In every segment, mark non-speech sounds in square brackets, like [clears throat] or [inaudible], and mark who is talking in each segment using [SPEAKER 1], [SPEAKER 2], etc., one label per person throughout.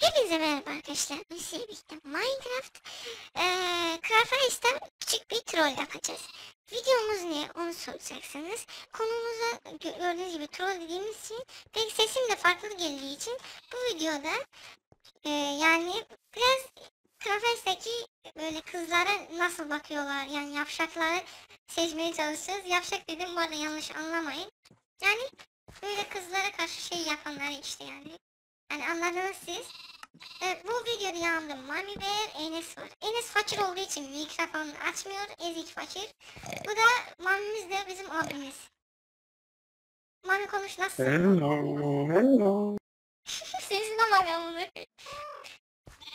[SPEAKER 1] Hepinize merhaba arkadaşlar. Ben size birlikte Minecraft eee Craft küçük bir troll yapacağız. Videomuz ne onu soracaksınız. Konumuza gö- gördüğünüz gibi troll dediğimiz için pek sesim de farklı geldiği için bu videoda eee, yani biraz Craft'taki böyle kızlara nasıl bakıyorlar yani yavşakları seçmeye çalışacağız. Yavşak dedim bu arada yanlış anlamayın. Yani böyle kızlara karşı şey yapanlar işte yani. Yani anladınız siz. Evet, bu videoda yanımda Mami ve Enes var. Enes fakir olduğu için mikrofonunu açmıyor. Ezik fakir. Bu da Mami'miz de bizim abimiz. Mami konuş nasılsın?
[SPEAKER 2] Hello, hello. [laughs]
[SPEAKER 1] Sesine bak ama.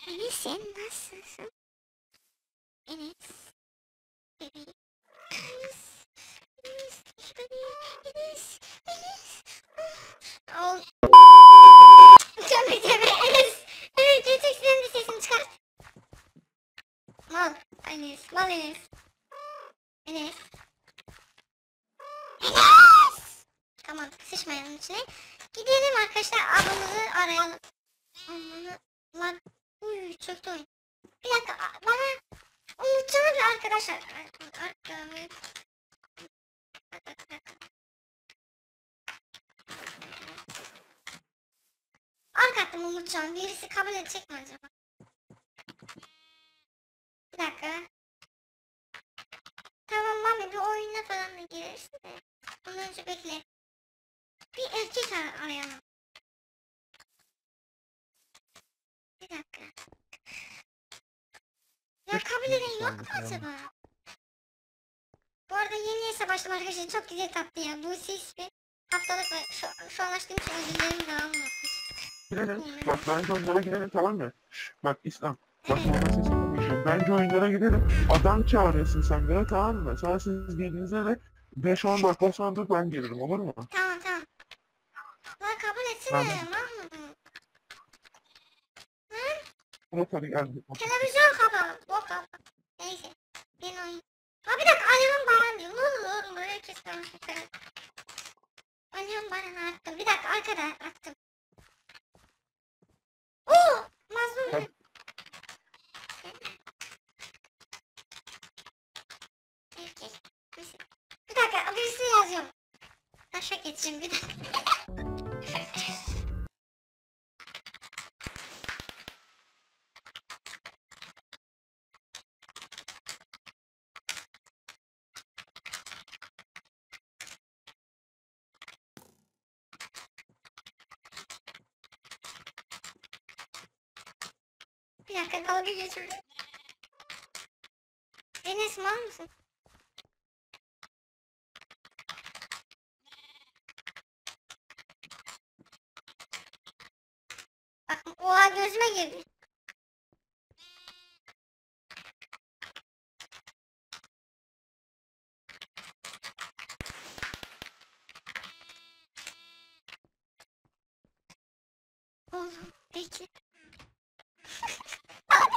[SPEAKER 1] Enes sen nasılsın? Enes. Bebeğim. Enes. Mal. Enes. Enes. Enes. Tamam sıçmayalım içine. Gidelim arkadaşlar ablamızı arayalım. Amanı lan. Uy çöktü oyun. Bir dakika bana bir arkadaşlar. Arkadaşlar. Attım Umutcan. Birisi kabul edecek mi acaba? Bir dakika. Tamam mami bir oyuna falan da girersin de. Ondan önce bekle. Bir erkek ar- arayalım. Bir dakika. Ya kabul eden yok mu acaba? Bu arada yeni hesap açtım arkadaşlar. Çok güzel tatlı ya. Bu ses bir haftalık şu, şu an açtığım için ödüllerim daha olmadı.
[SPEAKER 2] Girelim. Bak bence oyunlara girelim tamam mı? Bak İslam. Bak sesle konuşuyorum. Bence oyunlara girelim. Adam çağırıyorsun sen bana tamam mı? Sonra siz girdiğinizde de 5-10 dakika sonra da ben gelirim olur mu?
[SPEAKER 1] Tamam tamam. Lan kabul etsene
[SPEAKER 2] Tamam.
[SPEAKER 1] Mahmut'um.
[SPEAKER 2] Ama tabii geldi.
[SPEAKER 1] Televizyon kapalı. Bok kapalı. Neyse. Ben oyun. Ha bir dakika Alihan Baran diyor. Ne olur oğlum böyle konuşuyor. Alihan Baran'ı attım. Bir dakika arkada attım. Bir dakika dalga geçiyorum. Enes mal mısın? Bak oha gözüme girdi. Oğlum bekle. Abi.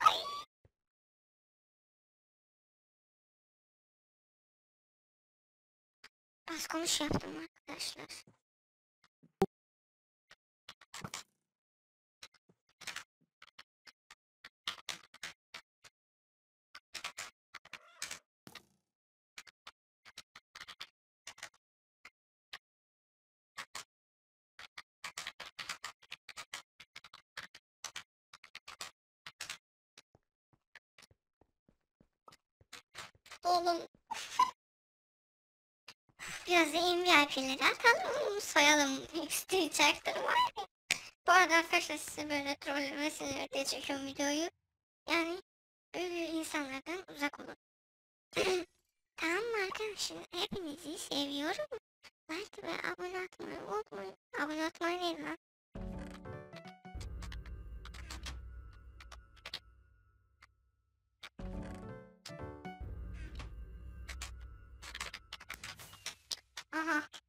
[SPEAKER 1] Ay. Az konuş yaptım arkadaşlar. Oğlum. Biraz da MVIP'leri atalım, soyalım. History çaktırma. Bu arada arkadaşlar size böyle troll meseleler diye çekiyorum videoyu. Yani böyle insanlardan uzak olun. [clears throat] tamam arkadaşlar? Hepinizi seviyorum. Like ve abone atmayı unutmayın. Abone atmayı değil lan. Aha.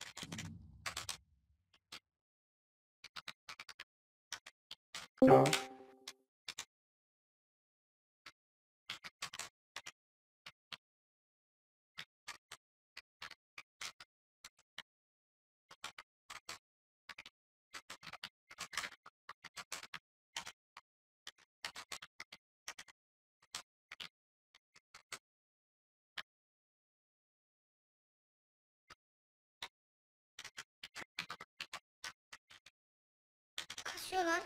[SPEAKER 1] Kasıyorlar.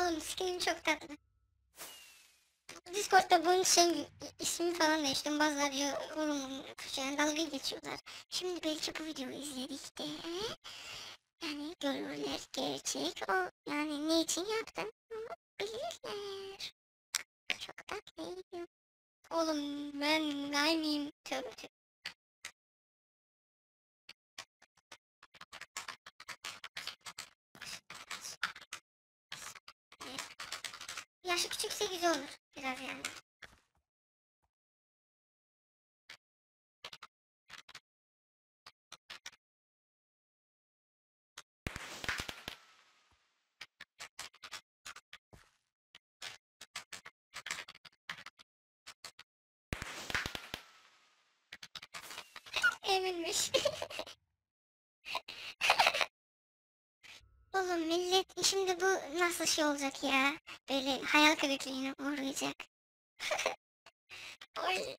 [SPEAKER 1] Oğlum skinim çok tatlı. Discord'da bunun şey ismi falan değiştim. Bazıları diyor oğlum yani dalga geçiyorlar. Şimdi belki bu videoyu izledikte yani görürler gerçek o yani ne için yaptım onu bilirler. Çok tatlıyım. Oğlum ben gay mıyım? Tövbe tövbe. Yaşı küçükse güzel olur biraz yani. Eminmiş. Oğlum millet şimdi bu nasıl şey olacak ya? Böyle hayal kırıklığına uğrayacak. [laughs] Oy.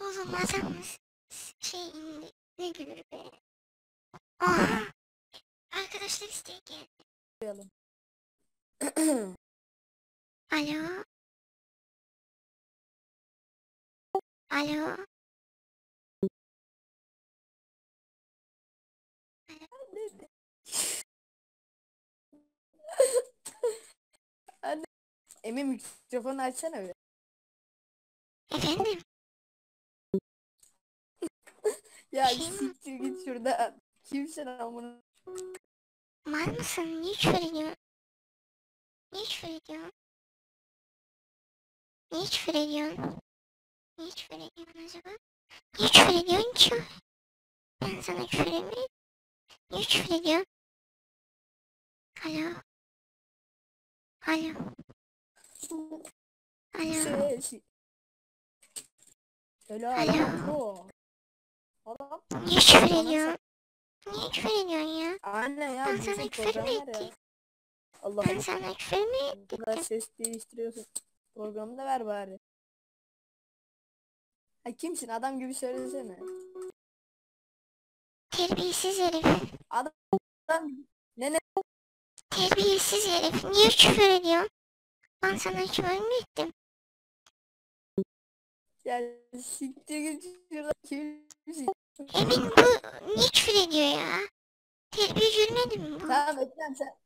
[SPEAKER 1] Oğlum adamız şey indi. Ne gülür be. Aha. Arkadaşlar isteği geldi. [clears throat] Alo. Alo.
[SPEAKER 3] Anne. Emin mikrofonu açsana bir.
[SPEAKER 1] Efendim? [laughs]
[SPEAKER 3] Ya
[SPEAKER 1] Şey mi?
[SPEAKER 3] siktir git şurada. Kimsin amına?
[SPEAKER 1] Mal mısın? Niye ediyorsun? Niye ediyorsun? Niye ediyorsun? Niye küfür ediyorsun acaba? Niye küfür ediyorsun ki? Ben sana küfür etmeyeyim. Niye küfür ediyorsun? Alo. Alo. Alo. Alo.
[SPEAKER 3] Adam.
[SPEAKER 1] Niye küfür ediyorsun? Niye küfür ediyorsun ya?
[SPEAKER 3] Anne ya
[SPEAKER 1] Ben sana küfür mü ettim?
[SPEAKER 3] Allah
[SPEAKER 1] Ben sana küfür mü
[SPEAKER 3] Bu kadar ses değiştiriyorsun. Programı da ver bari. Ha kimsin? Adam gibi söylesene.
[SPEAKER 1] Terbiyesiz herif.
[SPEAKER 3] Adam gibi. Ne ne?
[SPEAKER 1] Terbiyesiz herif. Niye küfür ediyorsun? Ben sana küfür mü ettim?
[SPEAKER 3] Ya siktir git şuradan kimsin?
[SPEAKER 1] Emin bu niye küfür ediyor ya? Terbiye görmedi mi bu?
[SPEAKER 3] Tamam Ekrem sen.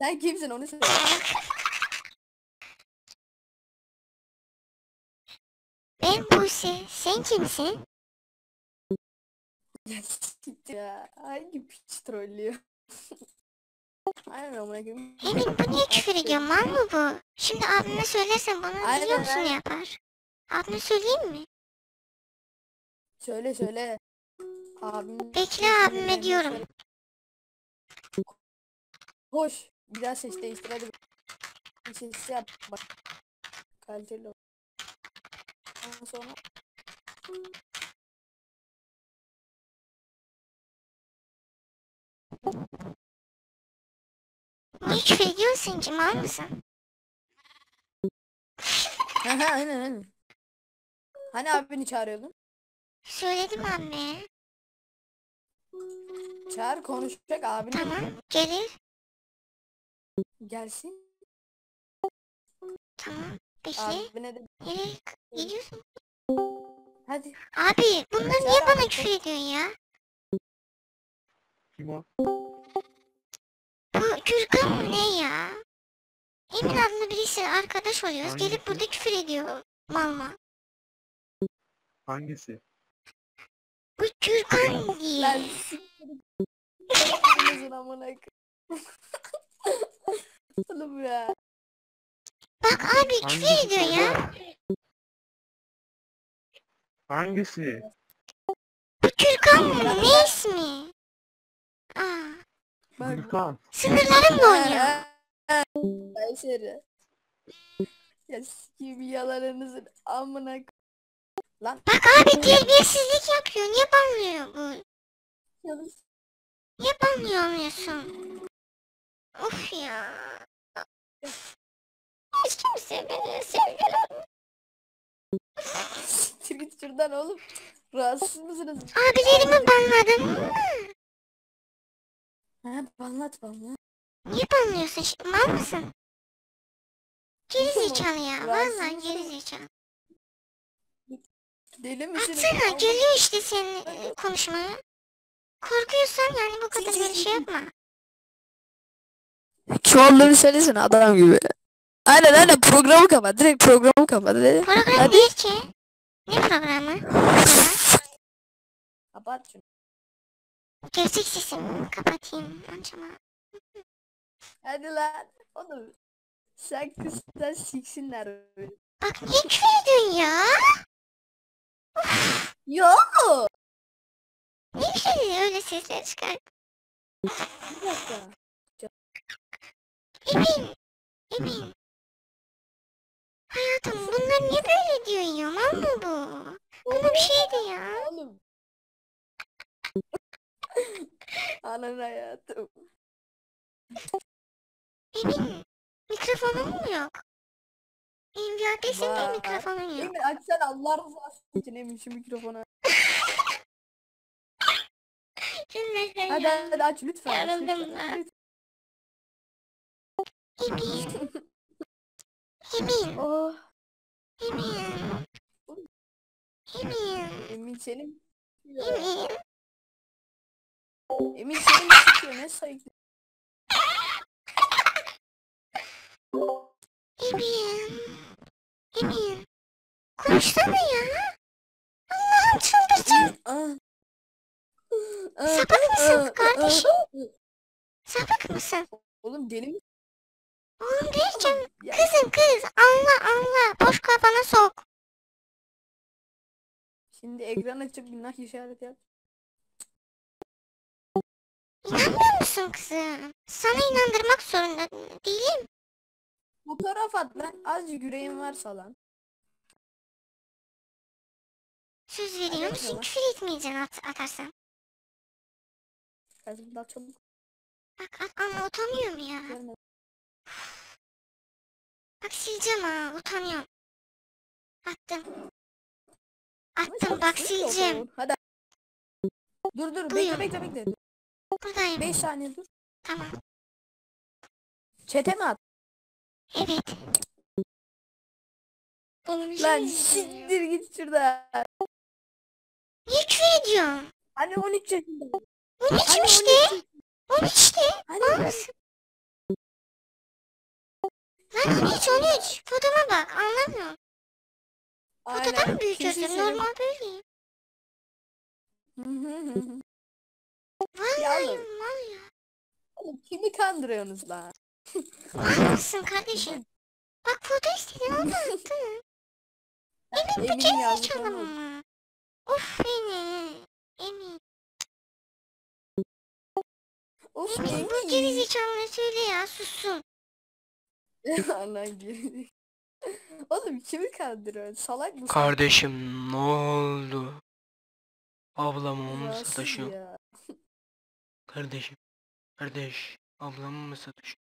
[SPEAKER 3] Sen kimsin onu söyle. [laughs]
[SPEAKER 1] Ben Buse. Sen kimsin?
[SPEAKER 3] Ya siktir ya. Hangi piç trollüyor? Aynen amına koyayım.
[SPEAKER 1] Emin bu niye küfür ediyor? Mal mı bu? Şimdi abime söylersen bana
[SPEAKER 3] Aynen,
[SPEAKER 1] biliyor musun
[SPEAKER 3] aynen.
[SPEAKER 1] yapar? Abime söyleyeyim mi?
[SPEAKER 3] Söyle söyle. Abim.
[SPEAKER 1] Bekle abime diyorum.
[SPEAKER 3] Hoş. Biraz ses değiştir hadi. Bir ses yap bak. Kaliteli ol. Sonra.
[SPEAKER 1] Niye küfür ediyorsun ki? Mal mısın?
[SPEAKER 3] Ha ha aynen aynen. Hani abini çağırıyordun?
[SPEAKER 1] Söyledim abi.
[SPEAKER 3] Çağır konuşacak abine.
[SPEAKER 1] Tamam. Gelir.
[SPEAKER 3] Gelsin.
[SPEAKER 1] Tamam. Bekle.
[SPEAKER 3] Abine de
[SPEAKER 1] Nereye gidiyorsun?
[SPEAKER 3] hadi.
[SPEAKER 1] Abi bunlar niye bana
[SPEAKER 3] abi.
[SPEAKER 1] küfür ediyorsun ya?
[SPEAKER 2] Kim o?
[SPEAKER 1] Bu Gürkan mı ne ya? Emin adlı birisi arkadaş oluyoruz. Gelip
[SPEAKER 2] Hangisi?
[SPEAKER 1] burada küfür ediyor. Mal mal.
[SPEAKER 2] Hangisi?
[SPEAKER 1] Bu Gürkan
[SPEAKER 3] Lan [laughs]
[SPEAKER 1] diye.
[SPEAKER 3] amına koyayım. [laughs] Oğlum ya.
[SPEAKER 1] Bak abi küfür ediyor ya.
[SPEAKER 2] Hangisi?
[SPEAKER 1] Bu Gürkan mı? Ne ismi? Aa,
[SPEAKER 3] Bak.
[SPEAKER 2] Gürkan.
[SPEAKER 1] sınırlarımla oynuyor.
[SPEAKER 3] Kayseri. Ya sikiyim yalanınızın amına. Lan
[SPEAKER 1] Bak abi terbiyesizlik yapıyor. Niye banlıyor bu? Niye banlıyorsun? Of ya. Hiç kimse beni sevgiler. [laughs]
[SPEAKER 3] Siktir git şuradan oğlum. Rahatsız mısınız?
[SPEAKER 1] Abilerimi banladın mı?
[SPEAKER 3] Ha anlat bana.
[SPEAKER 1] Niye banlıyorsun şimdi? Mal mısın? Geri zekalı ya.
[SPEAKER 3] Mısın?
[SPEAKER 1] geri zekalı.
[SPEAKER 3] Deli misiniz?
[SPEAKER 1] Atsana geliyor işte senin e, konuşmaya. Korkuyorsan yani bu kadar böyle şey yapma.
[SPEAKER 3] Olduğunu söylesene adam gibi. Aynen aynen programı kapat. Direkt programı kapat. Hadi.
[SPEAKER 1] Program
[SPEAKER 3] Hadi.
[SPEAKER 1] değil ki. Ne programı?
[SPEAKER 3] Kapat şunu.
[SPEAKER 1] Gerçek sesimi kapatayım acaba.
[SPEAKER 3] Hadi lan. Oğlum. Sen kızdan siksinler.
[SPEAKER 1] Bak küfür ediyorsun ya?
[SPEAKER 3] Yok.
[SPEAKER 1] Niye küfür ediyorsun öyle sesler çıkar?
[SPEAKER 3] Bir dakika.
[SPEAKER 1] Emin. Emin. Hayatım bunlar niye böyle diyor ya? Mal mı bu? Bana bir şeydi ya.
[SPEAKER 3] Oğlum. Anan hayatım.
[SPEAKER 1] Emin. Mikrofonun mu yok? Enviyadesin de
[SPEAKER 3] Vay.
[SPEAKER 1] mikrofonun yok.
[SPEAKER 3] Emin açsana Allah rızası için Emin şu mikrofonu.
[SPEAKER 1] Cümleten
[SPEAKER 3] Hadi
[SPEAKER 1] ya.
[SPEAKER 3] hadi aç lütfen.
[SPEAKER 1] Yarıldım
[SPEAKER 3] lütfen.
[SPEAKER 1] lan. [laughs] Emin. Emin.
[SPEAKER 3] Oh.
[SPEAKER 1] Emin. Emin.
[SPEAKER 3] Emin senin.
[SPEAKER 1] Emin.
[SPEAKER 3] Emin senin sikiyor ne sayık.
[SPEAKER 1] Emin. Emin. Konuşsana ya. Allah'ım çıldıracağım.
[SPEAKER 3] Ah.
[SPEAKER 1] Sapık mısın kardeşim? Sapık mısın?
[SPEAKER 3] Oğlum deli mi?
[SPEAKER 1] Oğlum diyeceğim.
[SPEAKER 3] Ya,
[SPEAKER 1] Kızım kız. Anla anla. Boş kafana sok.
[SPEAKER 3] şimdi ekran açıp günah işareti yap.
[SPEAKER 1] İnanmıyor musun kızım? Sana inandırmak zorunda değilim.
[SPEAKER 3] Fotoğraf at lan. Azıcık yüreğin varsa lan.
[SPEAKER 1] Söz veriyor musun? Küfür etmeyeceksin at atarsan.
[SPEAKER 3] Kazım daha çabuk
[SPEAKER 1] Bak at ama utanıyorum ya.
[SPEAKER 3] görme.
[SPEAKER 1] Bak sileceğim ha utanıyorum. Attım. Attım bak sileceğim.
[SPEAKER 3] Hadi. Dur dur bekle
[SPEAKER 1] Duyuyorum.
[SPEAKER 3] bekle bekle.
[SPEAKER 1] Buradayım.
[SPEAKER 3] 5 saniye dur.
[SPEAKER 1] Tamam.
[SPEAKER 3] Çete mi at?
[SPEAKER 1] Evet. Oğlum bir şey
[SPEAKER 3] Lan siktir git şurada.
[SPEAKER 1] Niye küfür ediyorsun?
[SPEAKER 3] Hani 13 yaşında.
[SPEAKER 1] 13
[SPEAKER 3] Hani 13
[SPEAKER 1] işte.
[SPEAKER 3] yaşında.
[SPEAKER 1] 13 işte.
[SPEAKER 3] Hani
[SPEAKER 1] Olmasın. Lan 13 13. Fotoma bak anlamıyorum. Fotodan
[SPEAKER 3] Aynen.
[SPEAKER 1] büyük
[SPEAKER 3] senin-
[SPEAKER 1] Normal böyle.
[SPEAKER 3] Hı hı hı hı.
[SPEAKER 1] Vallahi
[SPEAKER 3] Ya oğlum.
[SPEAKER 1] mal ya.
[SPEAKER 3] Oğlum kimi kandırıyorsunuz lan?
[SPEAKER 1] Mal mısın kardeşim? Bak foto istedin onu da attın. Emin bu
[SPEAKER 3] Emin yazdı
[SPEAKER 1] mı? Of beni. Emin.
[SPEAKER 3] Of
[SPEAKER 1] Emin bu
[SPEAKER 3] Emin.
[SPEAKER 1] gerizekalına söyle ya sussun. [laughs]
[SPEAKER 3] Anan geri. [laughs] Oğlum kimi kandırıyorsun? Salak mısın?
[SPEAKER 4] Kardeşim ne oldu? Ablamı mı
[SPEAKER 3] Rahatsız
[SPEAKER 4] sataşıyor?
[SPEAKER 3] ya.
[SPEAKER 4] Kardeşim. Kardeş. Ablamı mı satışıyor?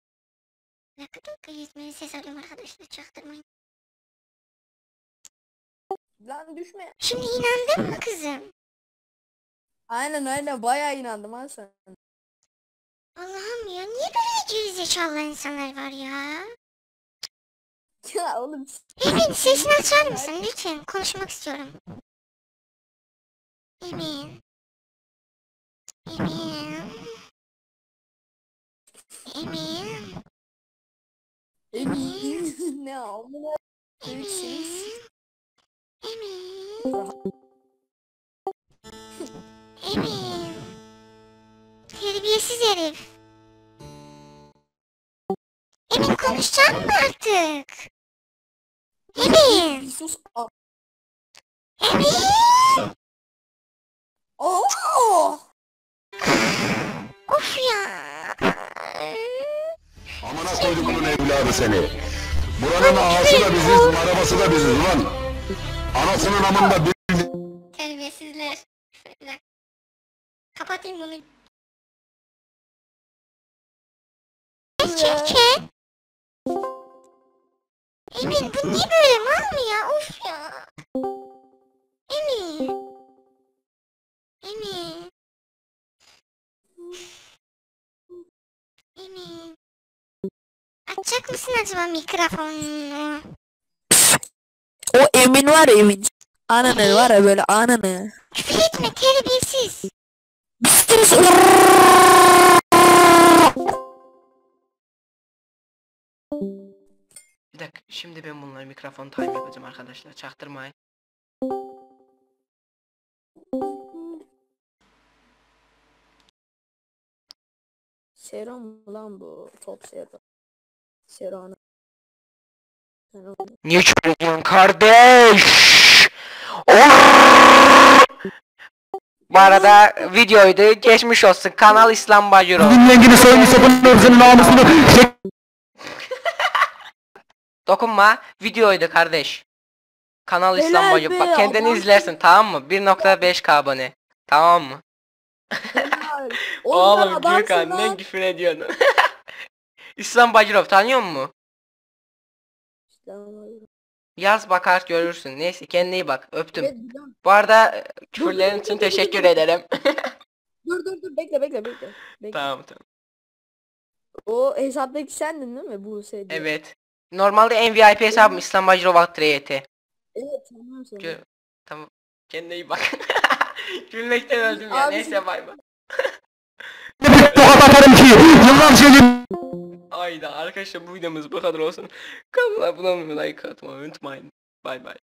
[SPEAKER 1] Ses alıyorum arkadaşlar çaktırmayın.
[SPEAKER 3] Lan düşme.
[SPEAKER 1] Şimdi inandın mı kızım?
[SPEAKER 3] Aynen aynen bayağı inandım ha sen.
[SPEAKER 1] Allah'ım ya niye böyle gerizekalı insanlar var ya?
[SPEAKER 3] Ya oğlum
[SPEAKER 1] Emin sesini [laughs] açar mısın lütfen? Konuşmak istiyorum. Emin. Emin. Emin.
[SPEAKER 3] Emin. [laughs] ne amına
[SPEAKER 1] Emin. Emin. Emin. Terbiyesiz herif. Emin konuşacak mı artık? Emin.
[SPEAKER 3] Sus.
[SPEAKER 1] Emin.
[SPEAKER 3] Oo!
[SPEAKER 1] Of ya.
[SPEAKER 5] Amına koyduğumun evladı seni. Buranın ağası da biziz, arabası da biziz ulan. Anasının amında bir
[SPEAKER 1] Terbiyesizler. Kapatayım bunu. Çek Emin bu niye böyle mal mı ya? Of ya. Emin. Emin. Emin. Açacak mısın acaba mikrofonunu?
[SPEAKER 3] O Emin var ya Emin. Ananı var ya böyle ananı.
[SPEAKER 1] Küfür etme terbiyesiz.
[SPEAKER 4] Bir dakika şimdi ben bunları mikrofon time yapacağım arkadaşlar çaktırmayın.
[SPEAKER 3] Serum lan bu? Top serum. Serum. Serum.
[SPEAKER 4] Niye kardeş? Bu arada videoydu geçmiş olsun kanal İslam Bacuro.
[SPEAKER 5] Dinlengini soyunu sapını ırzını namusunu
[SPEAKER 4] Dokunma videoydu kardeş. Kanal İslam
[SPEAKER 3] Helal
[SPEAKER 4] Bacuro.
[SPEAKER 3] be,
[SPEAKER 4] Bak kendini
[SPEAKER 3] adam.
[SPEAKER 4] izlersin tamam mı? 1.5k abone. Tamam mı?
[SPEAKER 3] Helal. [laughs]
[SPEAKER 4] Oğlum
[SPEAKER 3] sen adamsın
[SPEAKER 4] Gürkan ne
[SPEAKER 3] lan.
[SPEAKER 4] küfür ediyorsun? [laughs] İslam Bacurov tanıyor musun? Yaz bakar görürsün. Neyse kendine iyi bak. Öptüm.
[SPEAKER 3] Evet.
[SPEAKER 4] Bu arada e, küfürlerin için teşekkür ederim. [laughs]
[SPEAKER 3] Dur dur dur bekle bekle bekle. bekle.
[SPEAKER 4] tamam tamam.
[SPEAKER 3] O hesaptaki sendin değil mi bu şey?
[SPEAKER 4] Evet. Normalde en VIP hesabım İslam RT.
[SPEAKER 3] Evet tamam sen.
[SPEAKER 4] Gö- Tamam. Kendine iyi bak. [laughs] Gülmekten öldüm ya.
[SPEAKER 3] Abi-
[SPEAKER 4] Neyse bay bay. [laughs]
[SPEAKER 5] tokat atarım ki yıllarca
[SPEAKER 4] Ayda arkadaşlar bu videomuz bu kadar olsun. Kanala abone olmayı like atmayı unutmayın. Bay bay.